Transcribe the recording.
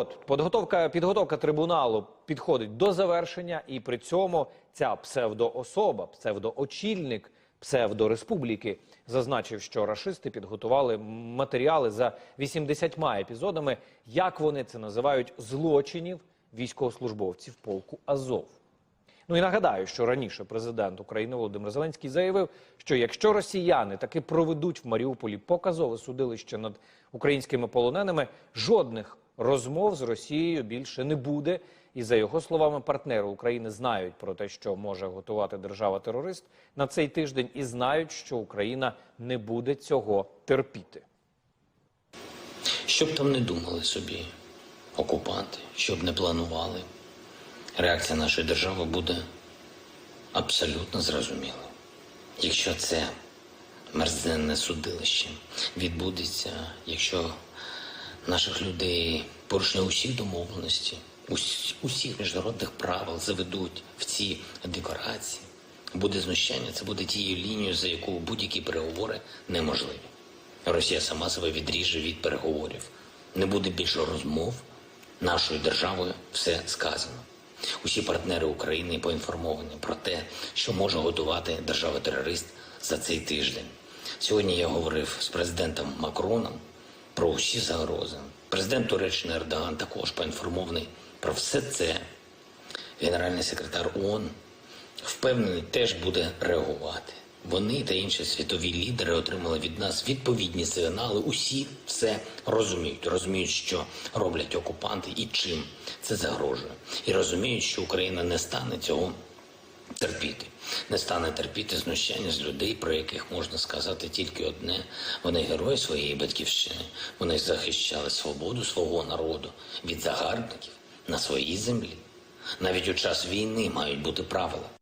От підготовка, підготовка трибуналу підходить до завершення, і при цьому ця псевдоособа, псевдоочільник псевдореспубліки зазначив, що рашисти підготували матеріали за 80 епізодами, як вони це називають, злочинів військовослужбовців полку Азов. Ну і нагадаю, що раніше президент України Володимир Зеленський заявив, що якщо росіяни таки проведуть в Маріуполі показове судилище над українськими полоненими, жодних розмов з Росією більше не буде. І за його словами, партнери України знають про те, що може готувати держава-терорист на цей тиждень, і знають, що Україна не буде цього терпіти. Що б там не думали собі окупанти, що б не планували, реакція нашої держави буде абсолютно зрозумілою. Якщо це мерзенне судилище відбудеться, якщо наших людей порушення усіх домовленостей, ус- усіх міжнародних правил заведуть в ці декорації, буде знущання, це буде тією лінією, за яку будь-які переговори неможливі. Росія сама себе відріже від переговорів. Не буде більше розмов. Нашою державою все сказано. Усі партнери України поінформовані про те, що може готувати держава-терорист за цей тиждень. Сьогодні я говорив з президентом Макроном про усі загрози. Президент Туреччини Ердоган також поінформований про все це. Генеральний секретар ООН впевнений, теж буде реагувати. Вони та інші світові лідери отримали від нас відповідні сигнали. Усі все розуміють, розуміють, що роблять окупанти і чим це загрожує, і розуміють, що Україна не стане цього терпіти, не стане терпіти знущання з людей, про яких можна сказати тільки одне: вони герої своєї батьківщини, вони захищали свободу свого народу від загарбників на своїй землі. Навіть у час війни мають бути правила.